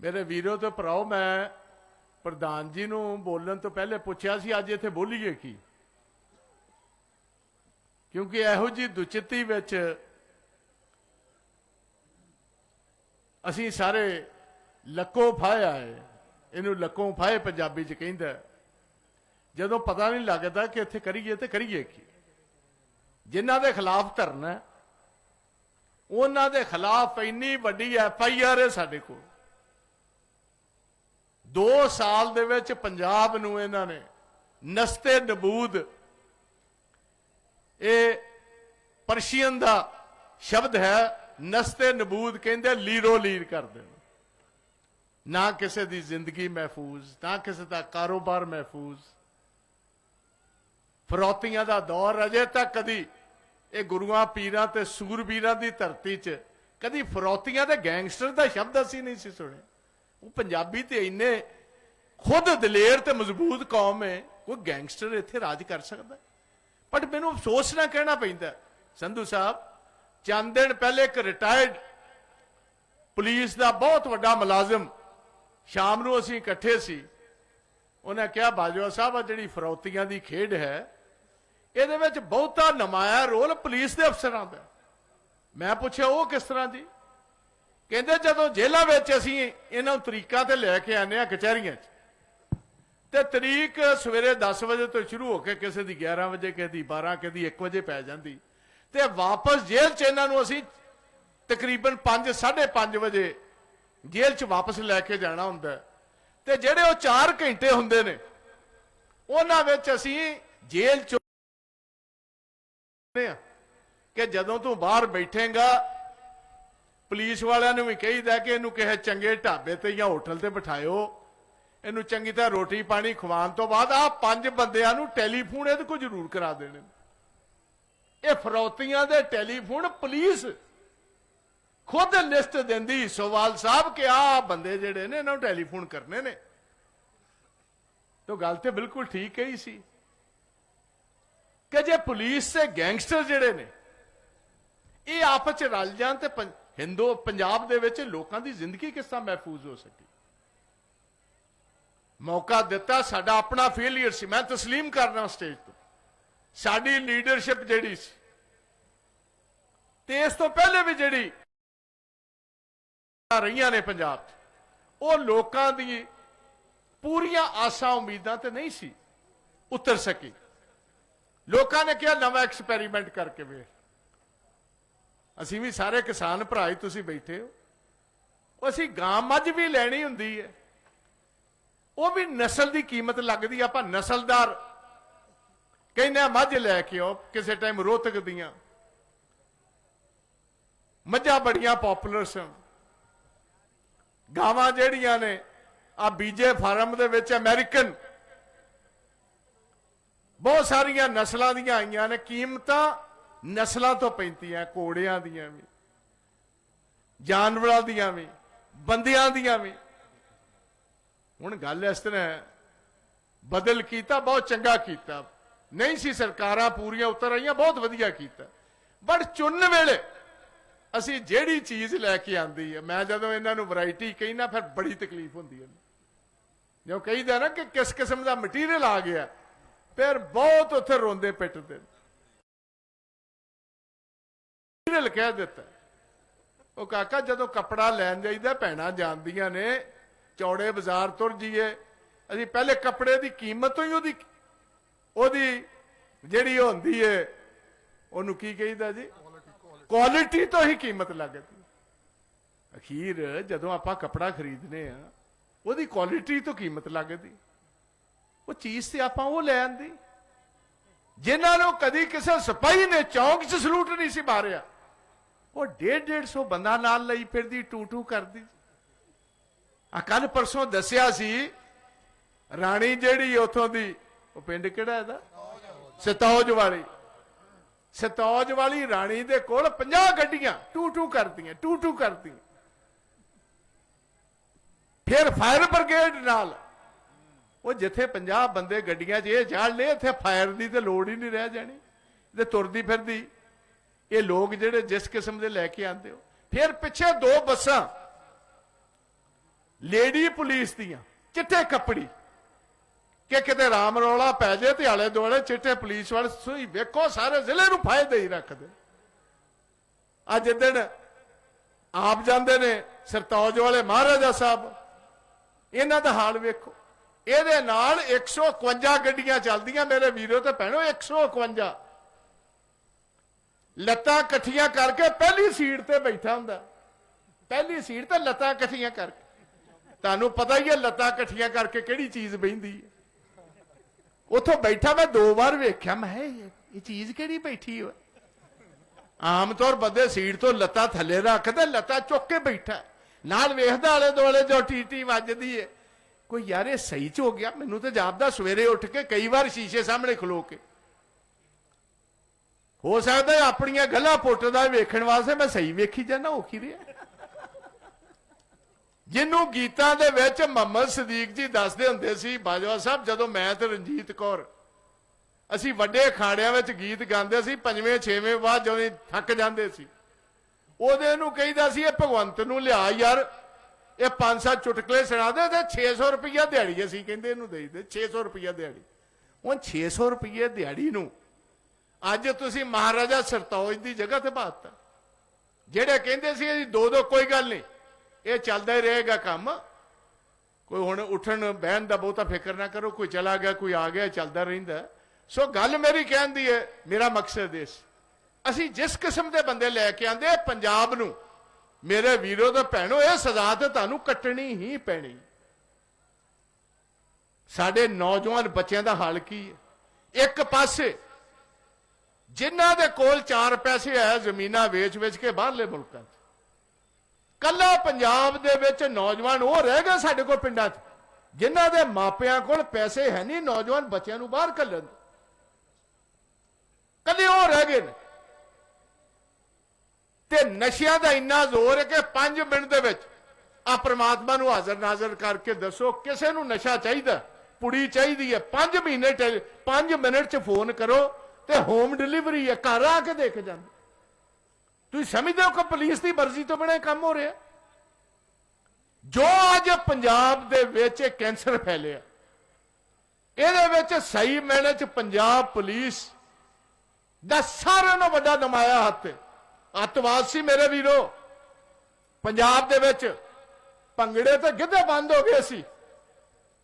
ਮੇਰੇ ਵੀਰੋ ਤੇ ਭਰਾਓ, ਮੈਂ ਪ੍ਰਧਾਨ ਜੀ ਨੂੰ ਬੋਲਣ ਤੋਂ ਪਹਿਲੇ ਪੁੱਛਿਆ ਸੀ, ਅੱਜ ਇੱਥੇ ਬੋਲੀਏ ਕੀ? ਕਿਉਂਕਿ ਇਹੋ ਜੀ ਦੁਚਿੱਤੀ ਵਿੱਚ ਅਸੀਂ ਸਾਰੇ ਲੱਕੋ ਫਾਏ ਆਏ। ਇਹਨੂੰ ਲੱਕੋ ਫਾਏ ਪੰਜਾਬੀ ਚ ਕਹਿੰਦਾ ਜਦੋਂ ਪਤਾ ਨਹੀਂ ਲੱਗਦਾ ਕਿ ਇੱਥੇ ਕਰੀਏ ਤੇ ਕਰੀਏ ਕੀ। ਜਿਨ੍ਹਾਂ ਦੇ ਖਿਲਾਫ ਧਰਨਾ ਉਹਨਾਂ ਦੇ ਖਿਲਾਫ ਇੰਨੀ ਵੱਡੀ ਐਫ ਆਈ ਆਰ ਹੈ ਸਾਡੇ ਕੋਲ। 2 ਸਾਲ ਦੇ ਵਿੱਚ ਪੰਜਾਬ ਨੂੰ ਇਹਨਾਂ ਨੇ ਨਸਤੇ ਨਬੂਦ, ਇਹ ਪਰਸ਼ੀਅਨ ਦਾ ਸ਼ਬਦ ਹੈ, ਨਸਤੇ ਨਬੂਦ ਕਹਿੰਦੇ ਲੀਰੋ ਲੀਰ ਕਰ ਦੇਣ। ਨਾ ਕਿਸੇ ਦੀ ਜ਼ਿੰਦਗੀ ਮਹਿਫੂਜ਼, ਨਾ ਕਿਸੇ ਦਾ ਕਾਰੋਬਾਰ ਮਹਿਫੂਜ਼। ਫਰੋਤੀਆਂ ਦਾ ਦੌਰ ਅਜੇ ਤੱਕ ਕਦੀ ਇਹ ਗੁਰੂਆਂ, ਪੀਰਾਂ ਤੇ ਸੂਰਬੀਰਾਂ ਦੀ ਧਰਤੀ 'ਚ ਕਦੀ ਫਰੋਤੀਆਂ ਤੇ ਗੈਂਗਸਟਰ ਦਾ ਸ਼ਬਦ ਅਸੀਂ ਨਹੀਂ ਸੀ ਸੁਣਿਆ ਉਹ ਪੰਜਾਬੀ ਤੇ ਇੰਨੇ ਖੁਦ ਦਲੇਰ ਤੇ ਮਜ਼ਬੂਤ ਕੌਮ ਹੈ ਕੋਈ ਗੈਂਗਸਟਰ ਇੱਥੇ ਰਾਜ ਕਰ ਸਕਦਾ ਬਟ ਮੈਨੂੰ ਅਫਸੋਸ ਨਾ ਕਹਿਣਾ ਪੈਂਦਾ ਸੰਧੂ ਸਾਹਿਬ, ਚੰਦ ਦਿਨ ਪਹਿਲੇ ਇੱਕ ਰਿਟਾਇਰਡ ਪੁਲਿਸ ਦਾ ਬਹੁਤ ਵੱਡਾ ਮੁਲਾਜ਼ਮ ਸ਼ਾਮ ਨੂੰ ਅਸੀਂ ਇਕੱਠੇ ਸੀ। ਉਹਨੇ ਕਿਹਾ, ਬਾਜਵਾ ਸਾਹਿਬ ਆ ਜਿਹੜੀ ਫਰੌਤੀਆਂ ਦੀ ਖੇਡ ਹੈ, ਇਹਦੇ ਵਿੱਚ ਬਹੁਤਾ ਨਮਾਇਆ ਰੋਲ ਪੁਲਿਸ ਦੇ ਅਫਸਰਾਂ ਦਾ ਮੈਂ ਪੁੱਛਿਆ, ਉਹ ਕਿਸ ਤਰ੍ਹਾਂ ਦੀ? ਕਹਿੰਦੇ ਜਦੋਂ ਜੇਲ੍ਹਾਂ ਵਿੱਚ ਅਸੀਂ ਇਹਨਾਂ ਨੂੰ ਤਰੀਕਾਂ ਤੇ ਲੈ ਕੇ ਆਨੇ ਆ ਕਚਹਿਰੀਆਂ 'ਚ, ਤੇ ਤਰੀਕ ਸਵੇਰੇ 10 ਵਜੇ ਤੋਂ ਸ਼ੁਰੂ ਹੋ ਕੇ ਕਿਸੇ ਦੀ 11 ਵਜੇ, ਕਿਸੇ ਦੀ 12 ਕਿਸੇ ਦੀ 1 ਵਜੇ ਪੈ ਜਾਂਦੀ। ਤੇ ਵਾਪਸ ਜੇਲ੍ਹ 'ਚ ਇਹਨਾਂ ਨੂੰ ਅਸੀਂ ਤਕਰੀਬਨ 5 5:30 ਵਜੇ ਜੇਲ੍ਹ 'ਚ ਵਾਪਸ ਲੈ ਕੇ ਜਾਣਾ ਹੁੰਦਾ ਤੇ ਜਿਹੜੇ ਉਹ 4 ਘੰਟੇ ਹੁੰਦੇ ਨੇ, ਉਹਨਾਂ ਵਿੱਚ ਅਸੀਂ ਜੇਲ੍ਹ 'ਚ ਕਿ ਜਦੋਂ ਤੂੰ ਬਾਹਰ ਬੈਠੇਗਾ ਪੁਲਿਸ ਵਾਲਿਆਂ ਨੂੰ ਵੀ ਕਹੀਦਾ ਕਿ ਇਹਨੂੰ ਕਿਸੇ ਚੰਗੇ ਢਾਬੇ ਤੇ ਜਾਂ ਹੋਟਲ ਤੇ ਬਿਠਾਇਓ। ਇਹਨੂੰ ਚੰਗੀ ਤਰ੍ਹਾਂ ਰੋਟੀ ਪਾਣੀ ਖਵਾਉਣ ਤੋਂ ਬਾਅਦ ਆ ਪੰਜ ਬੰਦਿਆਂ ਨੂੰ ਟੈਲੀਫੋਨ ਇਹਦੇ ਕੋਲ ਜ਼ਰੂਰ ਕਰਾ ਦੇਣੇ ਇਹ ਫਰੌਤੀਆਂ ਦੇ ਟੈਲੀਫੋਨ ਪੁਲਿਸ ਖੁਦ ਲਿਸਟ ਦਿੰਦੀ। ਸੋਵਾਲ ਸਾਹਿਬ ਕਿ ਆ ਬੰਦੇ ਜਿਹੜੇ ਨੇ, ਇਹਨਾਂ ਨੂੰ ਟੈਲੀਫੋਨ ਕਰਨੇ ਨੇ। ਤਾਂ ਗੱਲ ਤੇ ਬਿਲਕੁਲ ਠੀਕ ਕਹੀ ਸੀ ਕਿ ਜੇ ਪੁਲਿਸ ਤੇ ਗੈਂਗਸਟਰ ਜਿਹੜੇ ਨੇ, ਇਹ ਆਪਸ ਚ ਰਲ ਜਾਣ ਤੇ ਹਿੰਦੂ ਪੰਜਾਬ ਦੇ ਵਿੱਚ ਲੋਕਾਂ ਦੀ ਜ਼ਿੰਦਗੀ ਕਿਸ ਤਰ੍ਹਾਂ ਮਹਿਫੂਜ਼ ਹੋ ਸਕੇ ਮੌਕਾ ਦਿੱਤਾ ਸਾਡਾ ਆਪਣਾ ਫੇਲਿਅਰ ਸੀ ਮੈਂ تسلیم ਕਰਨਾ ਸਟੇਜ ਤੋਂ ਸਾਡੀ ਲੀਡਰਸ਼ਿਪ ਜਿਹੜੀ ਸੀ ਤੇ ਇਸ ਤੋਂ ਪਹਿਲੇ ਵੀ ਜਿਹੜੀ ਆ ਰਹੀਆਂ ਨੇ ਪੰਜਾਬ 'ਚ ਉਹ ਲੋਕਾਂ ਦੀ ਪੂਰੀਆਂ ਆਸਾਂ ਉਮੀਦਾਂ ਤੇ ਨਹੀਂ ਸੀ ਉਤਰ ਸਕੀ ਲੋਕਾਂ ਨੇ ਕਿਹਾ ਨਵਾਂ ਐਕਸਪੈਰੀਮੈਂਟ ਕਰਕੇ ਵੇਖ ਅਸੀਂ ਵੀ ਸਾਰੇ ਕਿਸਾਨ ਭਰਾ ਹੀ ਤੁਸੀਂ ਬੈਠੇ ਹੋ। ਉਹ ਅਸੀਂ ਗਾਂ ਮੱਝ ਵੀ ਲੈਣੀ ਹੁੰਦੀ ਹੈ। ਉਹ ਵੀ ਨਸਲ ਦੀ ਕੀਮਤ ਲੱਗਦੀ ਆ, ਆਪਾਂ ਨਸਲਦਾਰ। ਕਹਿੰਦੇ ਆ ਮੱਝ ਲੈ ਕੇ ਆਓ ਕਿਸੇ ਟਾਈਮ ਰੋਤਕ ਦੀਆਂ। ਮੱਝਾਂ ਬੜੀਆਂ ਪਪੂਲਰ ਸਨ। ਗਾਵਾਂ ਜਿਹੜੀਆਂ ਨੇ ਆ ਬੀਜੇ ਫਾਰਮ ਦੇ ਵਿੱਚ ਅਮਰੀਕਨ ਬਹੁਤ ਸਾਰੀਆਂ ਨਸਲਾਂ ਦੀਆਂ ਆਈਆਂ ਨੇ ਕੀਮਤਾਂ ਨਸਲਾਂ ਤੋਂ ਪੈਂਦੀਆਂ, ਘੋੜਿਆਂ ਦੀਆਂ ਵੀ, ਜਾਨਵਰਾਂ ਦੀਆਂ ਵੀ, ਬੰਦਿਆਂ ਦੀਆਂ ਵੀ। ਹੁਣ ਗੱਲ ਇਸ ਤਰ੍ਹਾਂ ਬਦਲ ਕੀਤਾ, ਬਹੁਤ ਚੰਗਾ ਕੀਤਾ। ਨਹੀਂ ਸੀ ਸਰਕਾਰਾਂ ਪੂਰੀਆਂ ਉਤਰ ਆਈਆਂ, ਬਹੁਤ ਵਧੀਆ ਕੀਤਾ। ਬਟ ਚੁਣਨ ਵੇਲੇ ਅਸੀਂ ਜਿਹੜੀ ਚੀਜ਼ ਲੈ ਕੇ ਆਂਦੀ ਹੈ, ਮੈਂ ਜਦੋਂ ਇਹਨਾਂ ਨੂੰ ਵੈਰਾਈਟੀ ਕਹਿਣਾ ਫਿਰ ਬੜੀ ਤਕਲੀਫ ਹੁੰਦੀ ਹੈ। ਜੋ ਕਹੀਦਾ ਨਾ ਕਿ ਕਿਸ ਕਿਸਮ ਦਾ ਮਟੀਰੀਅਲ ਆ ਗਿਆ, ਫਿਰ ਬਹੁਤ ਉੱਥੇ ਰੋਂਦੇ ਪਿੱਟਦੇ। ਨੇ ਮਟੀਰੀਅਲ ਕਹਿ ਦਿੱਤਾ। ਉਹ ਕਾਕਾ ਜਦੋਂ ਕੱਪੜਾ ਲੈਣ ਜਾਈਦਾ, ਭੈਣਾਂ ਜਾਂਦੀਆਂ ਨੇ, ਚੌੜੇ ਬਾਜ਼ਾਰ ਤੁਰ ਜੀਏ ਅਸੀਂ ਪਹਿਲੇ ਕੱਪੜੇ ਦੀ ਕੀਮਤ ਹੀ ਉਹਦੀ ਉਹਦੀ ਜਿਹੜੀ ਹੁੰਦੀ ਏ, ਉਹਨੂੰ ਕੀ ਕਹੀਦਾ ਜੀ? ਕੁਆਲਿਟੀ ਤੋਂ ਹੀ ਕੀਮਤ ਲੱਗਦੀ ਅਖੀਰ ਜਦੋਂ ਆਪਾਂ ਕੱਪੜਾ ਖਰੀਦਨੇ ਆ, ਉਹਦੀ ਕੁਆਲਿਟੀ ਤੋਂ ਕੀਮਤ ਲੱਗਦੀ। ਉਹ ਚੀਜ਼ ਤੇ ਆਪਾਂ ਉਹ ਲੈ ਆਂਦੀ। ਜਿਨ੍ਹਾਂ ਨੂੰ ਕਦੀ ਕਿਸੇ ਸਿਪਾਹੀ ਨੇ ਚੌਂਕ 'ਚ ਸਲੂਟ ਨਹੀਂ ਸੀ ਮਾਰਿਆ। ਉਹ 1.5 150 ਬੰਦਾ ਨਾਲ ਲਈ ਫਿਰਦੀ ਟੂ ਟੂ ਕਰਦੀ। ਆ ਕੱਲ ਪਰਸੋਂ ਦੱਸਿਆ ਸੀ, ਰਾਣੀ ਜਿਹੜੀ ਉਥੋਂ ਦੀ, ਉਹ ਪਿੰਡ ਕਿਹੜਾ ਇਹਦਾ? ਸਤੌਜ ਵਾਲੀ। ਸਤੌਜ ਵਾਲੀ ਰਾਣੀ ਦੇ ਕੋਲ 50 ਗੱਡੀਆਂ ਟੂ ਟੂ ਕਰਦੀਆਂ ਟੂ ਟੂ ਕਰਦੀਆਂ। ਫਿਰ ਫਾਇਰ ਬ੍ਰਿਗੇਡ ਨਾਲ, ਉਹ ਜਿੱਥੇ 50 ਬੰਦੇ ਗੱਡੀਆਂ 'ਚ ਇਹ ਚਾੜ ਲਏ ਇੱਥੇ ਫਾਇਰ ਦੀ ਤੇ ਲੋੜ ਹੀ ਨਹੀਂ ਰਹਿ ਜਾਣੀ। ਤੇ ਤੁਰਦੀ ਫਿਰਦੀ। ਇਹ ਲੋਕ ਜਿਹੜੇ ਜਿਸ ਕਿਸਮ ਦੇ ਲੈ ਕੇ ਆਂਦੇ ਹੋ। ਫਿਰ ਪਿੱਛੇ ਦੋ ਬੱਸਾਂ, ਲੇਡੀ ਪੁਲਿਸ ਦੀਆਂ, ਚਿੱਟੇ ਕੱਪੜੀ। ਕਿ ਕਿਤੇ ਰਾਮ ਰੌਲਾ ਪੈ ਜੇ ਤੇ ਆਲੇ ਦੁਆਲੇ ਚਿੱਟੇ ਪੁਲਿਸ ਵਾਲੇ ਸੂਈ ਵੇਖੋ, ਸਾਰੇ ਜ਼ਿਲ੍ਹੇ ਨੂੰ ਫਾਇਦੇ ਹੀ ਰੱਖਦੇ। ਅੱਜ ਦਿਨ ਆਪ ਜਾਂਦੇ ਨੇ ਸਰਤੌਜ ਵਾਲੇ ਮਹਾਰਾਜਾ ਸਾਹਿਬ। ਇਹਨਾਂ ਦਾ ਹਾਲ ਵੇਖੋ। ਇਹਦੇ ਨਾਲ 151 ਗੱਡੀਆਂ ਚੱਲਦੀਆਂ ਮੇਰੇ ਵੀਰੋ ਤੇ ਭੈਣੋ 151 ਲੱਤਾਂ ਇਕੱਠੀਆਂ ਕਰਕੇ ਪਹਿਲੀ ਸੀਟ ਤੇ ਬੈਠਾ ਹੁੰਦਾ। ਪਹਿਲੀ ਸੀਟ ਤੇ ਲੱਤਾਂ ਇਕੱਠੀਆਂ ਕਰਕੇ। ਤੁਹਾਨੂੰ ਪਤਾ ਹੀ ਹੈ ਲੱਤਾਂ ਇਕੱਠੀਆਂ ਕਰਕੇ ਕਿਹੜੀ ਚੀਜ਼ ਬਹਿੰਦੀ ਹੈ। ਉਥੋਂ ਬੈਠਾ ਮੈਂ ਦੋ ਵਾਰ ਵੇਖਿਆ, ਮੈਂ ਕਿਹਾ, ਇਹ ਚੀਜ਼ ਕਿਹੜੀ ਬੈਠੀ ਹੋਏ ਆਮ ਤੌਰ ਬੰਦੇ ਸੀਟ ਤੋਂ ਲੱਤਾਂ ਥੱਲੇ ਰੱਖਦਾ ਲੱਤਾਂ ਚੁੱਕ ਕੇ ਬੈਠਾ ਨਾਲ ਵੇਖਦਾ ਆਲੇ ਦੁਆਲੇ ਜੋ ਟੀਟੀ ਵੱਜਦੀ ਏ ਕੋਈ ਯਾਰ, ਇਹ ਸਹੀ ਚ ਹੋ ਗਿਆ। ਮੈਨੂੰ ਤੇ ਜਾਪਦਾ ਸਵੇਰੇ ਉੱਠ ਕੇ ਕਈ ਵਾਰ ਸ਼ੀਸ਼ੇ ਸਾਹਮਣੇ ਖਲੋ ਕੇ। ਹੋ ਸਕਦਾ ਆਪਣੀਆਂ ਗੱਲਾਂ ਪੁੱਟਦਾ ਵੇਖਣ ਵਾਸਤੇ ਮੈਂ ਸਹੀ ਵੇਖੀ ਜਾਂਦਾ ਹੋ ਕੀ ਰਿਹਾ ਜਿਹਨੂੰ ਗੀਤਾਂ ਦੇ ਵਿੱਚ ਮੁਹੰਮਦ ਸਦੀਕ ਜੀ ਦੱਸਦੇ ਹੁੰਦੇ ਸੀ, ਬਾਜਵਾ ਸਾਹਿਬ, ਜਦੋਂ ਮੈਂ ਤੇ ਰਣਜੀਤ ਕੌਰ, ਅਸੀਂ ਵੱਡੇ ਅਖਾੜਿਆਂ ਵਿੱਚ ਗੀਤ ਗਾਉਂਦੇ ਸੀ, ਪੰਜਵੇਂ, ਛੇਵੇਂ ਬਾਅਦ ਜਦੋਂ ਥੱਕ ਜਾਂਦੇ ਸੀ। ਉਹਦੇ ਨੂੰ ਕਹਿੰਦਾ ਸੀ, ਇਹ ਭਗਵੰਤ ਨੂੰ ਲਿਆ ਯਾਰ, ਇਹ ਪੰਜ ਸੱਤ ਚੁਟਕਲੇ ਸੁਣਾ ਦੇ ਤੇ 600 ਰੁਪਈਆ ਦਿਹਾੜੀ ਅਸੀਂ ਕਹਿੰਦੇ ਇਹਨੂੰ ਦੇ ਦੇ 600 ਰੁਪਈਆ ਦਿਹਾੜੀ। ਹੁਣ 600 ਰੁਪਈਏ ਦਿਹਾੜੀ ਨੂੰ ਅੱਜ ਤੁਸੀਂ ਮਹਾਰਾਜਾ ਸਰਤੋਜ ਦੀ ਜਗ੍ਹਾ ਤੇ ਬਾਤ ਜਿਹੜੇ ਕਹਿੰਦੇ ਸੀ ਅਸੀਂ ਦੋ ਦੋ ਕੋਈ ਗੱਲ ਨਹੀਂ, ਇਹ ਚੱਲਦਾ ਹੀ ਰਹੇਗਾ ਕੰਮ। ਕੋਈ ਹੁਣ ਉੱਠਣ ਬਹਿਣ ਦਾ ਬਹੁਤਾ ਫਿਕਰ ਨਾ ਕਰੋ, ਕੋਈ ਚਲਾ ਗਿਆ, ਕੋਈ ਆ ਗਿਆ, ਚੱਲਦਾ ਰਹਿੰਦਾ। ਸੋ ਗੱਲ ਮੇਰੀ ਕਹਿਣ ਦੀ ਹੈ, ਮੇਰਾ ਮਕਸਦ ਇਸ। ਅਸੀਂ ਜਿਸ ਕਿਸਮ ਦੇ ਬੰਦੇ ਲੈ ਕੇ ਆਂਦੇ ਪੰਜਾਬ ਨੂੰ, ਮੇਰੇ ਵੀਰੋ ਤੇ ਭੈਣੋ, ਇਹ ਸਜ਼ਾ ਤੇ ਤੁਹਾਨੂੰ ਕੱਟਣੀ ਹੀ ਪੈਣੀ। ਸਾਡੇ ਨੌਜਵਾਨ ਬੱਚਿਆਂ ਦਾ ਹਾਲ ਕੀ ਹੈ? ਇੱਕ ਪਾਸੇ ਜਿਨ੍ਹਾਂ ਦੇ ਕੋਲ 4 ਪੈਸੇ ਹੈ, ਜ਼ਮੀਨਾਂ ਵੇਚ-ਵੇਚ ਕੇ ਬਾਹਰਲੇ ਮੁਲਕਾਂ 'ਚ। ਕੱਲਾ ਪੰਜਾਬ ਦੇ ਵਿੱਚ ਨੌਜਵਾਨ ਉਹ ਰਹਿ ਗਏ ਸਾਡੇ ਕੋਲ ਪਿੰਡਾਂ 'ਚ, ਜਿਨ੍ਹਾਂ ਦੇ ਮਾਪਿਆਂ ਕੋਲ ਪੈਸੇ ਹੈ ਨਹੀਂ, ਨੌਜਵਾਨ ਬੱਚਿਆਂ ਨੂੰ ਬਾਹਰ ਕੱਢਣ ਕੱਲੇ ਉਹ ਰਹਿ ਗਏ ਨੇ। ਤੇ ਨਸ਼ਿਆਂ ਦਾ ਇੰਨਾ ਜ਼ੋਰ ਹੈ ਕਿ 5 ਮਿੰਟ ਦੇ ਵਿੱਚ ਆ ਪ੍ਰਮਾਤਮਾ ਨੂੰ ਹਾਜ਼ਰ ਨਾਜ਼ਰ ਕਰਕੇ ਦੱਸੋ, ਕਿਸੇ ਨੂੰ ਨਸ਼ਾ ਚਾਹੀਦਾ, ਪੁੜੀ ਚਾਹੀਦੀ ਹੈ 5 ਮਹੀਨੇ 5 ਮਿੰਟ ਚ ਫੋਨ ਕਰੋ ਤੇ ਹੋਮ ਡਿਲੀਵਰੀ ਹੈ, ਘਰ ਆ ਕੇ ਦੇਖ ਜਾਂਦੇ। ਤੁਸੀਂ ਸਮਝਦੇ ਹੋ ਕਿ ਪੁਲਿਸ ਦੀ ਮਰਜ਼ੀ ਤੋਂ ਬਿਨਾਂ ਕੰਮ ਹੋ ਰਿਹਾ? ਜੋ ਅੱਜ ਪੰਜਾਬ ਦੇ ਵਿੱਚ ਇਹ ਕੈਂਸਰ ਫੈਲਿਆ, ਇਹਦੇ ਵਿੱਚ ਸਹੀ ਮੈਨੇ ਚ ਪੰਜਾਬ ਪੁਲਿਸ ਦਾ ਸਾਰਿਆਂ ਨਾਲੋਂ ਵੱਡਾ ਨਮਾਇਆ ਹੱਥ ਅੱਤਵਾਦ ਸੀ ਮੇਰੇ ਵੀਰੋ। ਪੰਜਾਬ ਦੇ ਵਿੱਚ ਭੰਗੜੇ ਤਾਂ ਗਿੱਧੇ ਬੰਦ ਹੋ ਗਏ ਸੀ।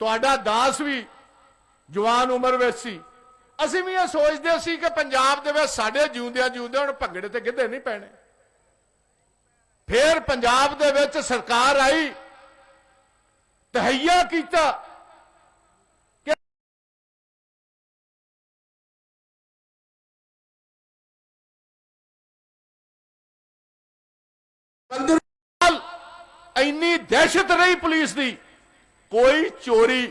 ਤੁਹਾਡਾ ਦਾਸ ਵੀ ਜਵਾਨ ਉਮਰ ਵਿੱਚ ਸੀ। ਅਸੀਂ ਵੀ ਇਹ ਸੋਚਦੇ ਸੀ ਕਿ ਪੰਜਾਬ ਦੇ ਵਿੱਚ ਸਾਡੇ ਜਿਉਂਦਿਆਂ ਜਿਉਂਦਿਆਂ ਹੁਣ ਭੰਗੜੇ ਤੇ ਗਿੱਧੇ ਨਹੀਂ ਪੈਣੇ। ਫਿਰ ਪੰਜਾਬ ਦੇ ਵਿੱਚ ਸਰਕਾਰ ਆਈ, ਤਹਈਆ ਕੀਤਾ ਕਿ ਇੰਨੀ ਦਹਿਸ਼ਤ ਰਹੀ ਪੁਲਿਸ ਦੀ। ਕੋਈ ਚੋਰੀ,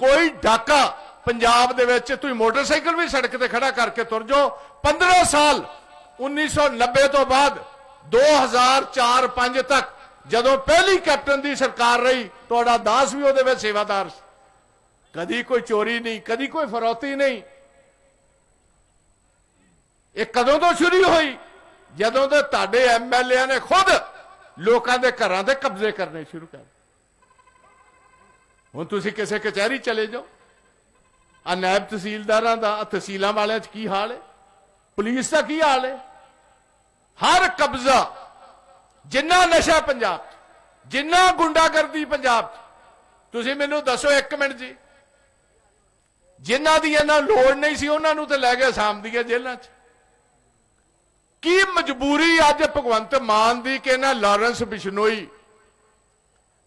ਕੋਈ ਡਾਕਾ ਪੰਜਾਬ ਦੇ ਵਿੱਚ ਤੁਸੀਂ ਮੋਟਰਸਾਈਕਲ ਵੀ ਸੜਕ ਤੇ ਖੜਾ ਕਰਕੇ ਤੁਰ ਜਾਓ। 15 ਸਾਲ 1990 ਤੋਂ ਬਾਅਦ 2004-5 ਤੱਕ ਜਦੋਂ ਪਹਿਲੀ ਕੈਪਟਨ ਦੀ ਸਰਕਾਰ ਰਹੀ, ਤੁਹਾਡਾ ਦਾਸ ਵੀ ਉਹਦੇ ਵਿੱਚ ਸੇਵਾਦਾਰ ਸੀ। ਕਦੀ ਕੋਈ ਚੋਰੀ ਨਹੀਂ, ਕਦੀ ਕੋਈ ਫਰੋਤੀ ਨਹੀਂ। ਇਹ ਕਦੋਂ ਤੋਂ ਸ਼ੁਰੂ ਹੋਈ? ਜਦੋਂ ਤੋਂ ਤੁਹਾਡੇ ਐਮਐਲਏ ਨੇ ਖੁਦ ਲੋਕਾਂ ਦੇ ਘਰਾਂ ਦੇ ਕਬਜ਼ੇ ਕਰਨੇ ਸ਼ੁਰੂ ਕਰ ਹੁਣ ਤੁਸੀਂ ਕਿਸੇ ਕਚਹਿਰੀ ਚਲੇ ਜਾਓ। ਆ ਨਾਇਬ ਤਹਿਸੀਲਦਾਰਾਂ ਦਾ ਤਹਿਸੀਲਾਂ ਵਾਲਿਆਂ 'ਚ ਕੀ ਹਾਲ ਹੈ? ਪੁਲਿਸ ਦਾ ਕੀ ਹਾਲ ਹੈ? ਹਰ ਕਬਜ਼ਾ, ਜਿੰਨਾ ਨਸ਼ਾ ਪੰਜਾਬ 'ਚ ਜਿੰਨਾ ਗੁੰਡਾਗਰਦੀ ਪੰਜਾਬ, ਤੁਸੀਂ ਮੈਨੂੰ ਦੱਸੋ ਇੱਕ ਮਿੰਟ ਜੀ। ਜਿਨ੍ਹਾਂ ਦੀ ਇਹਨਾਂ ਲੋੜ ਨਹੀਂ ਸੀ, ਉਹਨਾਂ ਨੂੰ ਤੇ ਲੈ ਗਿਆ ਸਾਮ ਦੀਆਂ ਜੇਲ੍ਹਾਂ 'ਚ। ਕੀ ਮਜਬੂਰੀ ਅੱਜ ਭਗਵੰਤ ਮਾਨ ਦੀ ਕਿ ਇਹਨਾਂ ਲਾਰੈਂਸ ਬਿਸ਼ਨੋਈ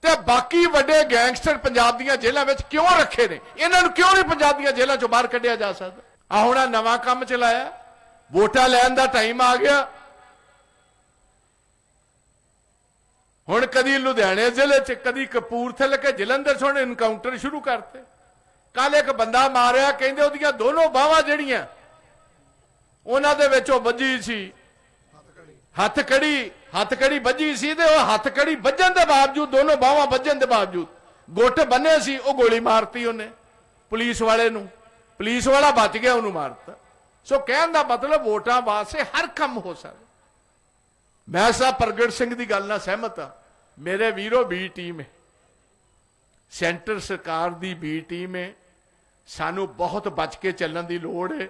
ਤੇ ਬਾਕੀ ਵੱਡੇ ਗੈਂਗਸਟਰ ਪੰਜਾਬ ਦੀਆਂ ਜੇਲ੍ਹਾਂ ਵਿੱਚ ਕਿਉਂ ਰੱਖੇ ਨੇ? ਇਹਨਾਂ ਨੂੰ ਕਿਉਂ ਨਹੀਂ ਪੰਜਾਬ ਦੀਆਂ ਜੇਲ੍ਹਾਂ ਚੋਂ ਬਾਹਰ ਕੱਢਿਆ ਜਾ ਸਕਦਾ? ਆ ਹੁਣ ਨਵਾਂ ਕੰਮ ਚਲਾਇਆ। ਵੋਟਾਂ ਲੈਣ ਦਾ ਟਾਈਮ ਆ ਗਿਆ। ਹੁਣ ਕਦੀ ਲੁਧਿਆਣੇ ਜ਼ਿਲ੍ਹੇ 'ਚ, ਕਦੀ ਕਪੂਰਥਲੇ ਕੇ ਜਲੰਧਰ 'ਚ ਹੁਣ ਇਨਕਾਊਂਟਰ ਸ਼ੁਰੂ ਕਰਤੇ। ਕੱਲ ਇੱਕ ਬੰਦਾ ਮਾਰਿਆ, ਕਹਿੰਦੇ ਉਹਦੀਆਂ ਦੋਨੋਂ ਬਾਹਾਂ ਜਿਹੜੀਆਂ, ਉਹਨਾਂ ਦੇ ਵਿੱਚ ਉਹ ਵੱਜੀ ਸੀ। ਹੱਥ ਕੜੀ ਹੱਥ ਕੜੀ ਵੱਜੀ ਸੀ ਤੇ ਉਹ ਹੱਥ ਕੜੀ ਵੱਜਣ ਦੇ ਬਾਵਜੂਦ, ਦੋਨੋਂ ਬਾਹਾਂ ਵੱਜਣ ਦੇ ਬਾਵਜੂਦ, ਗੁੱਟ ਬੰਨੇ ਸੀ, ਉਹ ਗੋਲੀ ਮਾਰਤੀ ਉਹਨੇ, ਪੁਲਿਸ ਵਾਲੇ ਨੂੰ। ਪੁਲਿਸ ਵਾਲਾ ਬਚ ਗਿਆ ਉਹਨੂੰ ਮਾਰਤਾ। ਸੋ ਕਹਿਣ ਦਾ ਮਤਲਬ ਵੋਟਾਂ ਵਾਸਤੇ ਹਰ ਕੰਮ ਹੋ ਸਕਦਾ। ਮੈਂ ਸਾਹਿਬ ਪ੍ਰਗਟ ਸਿੰਘ ਦੀ ਗੱਲ ਨਾਲ ਸਹਿਮਤ ਹਾਂ। ਮੇਰੇ ਵੀਰੋ ਬੀ ਟੀਮ ਹੈ। ਸੈਂਟਰ ਸਰਕਾਰ ਦੀ ਬੀ ਟੀਮ ਹੈ। ਸਾਨੂੰ ਬਹੁਤ ਬਚ ਕੇ ਚੱਲਣ ਦੀ ਲੋੜ ਹੈ।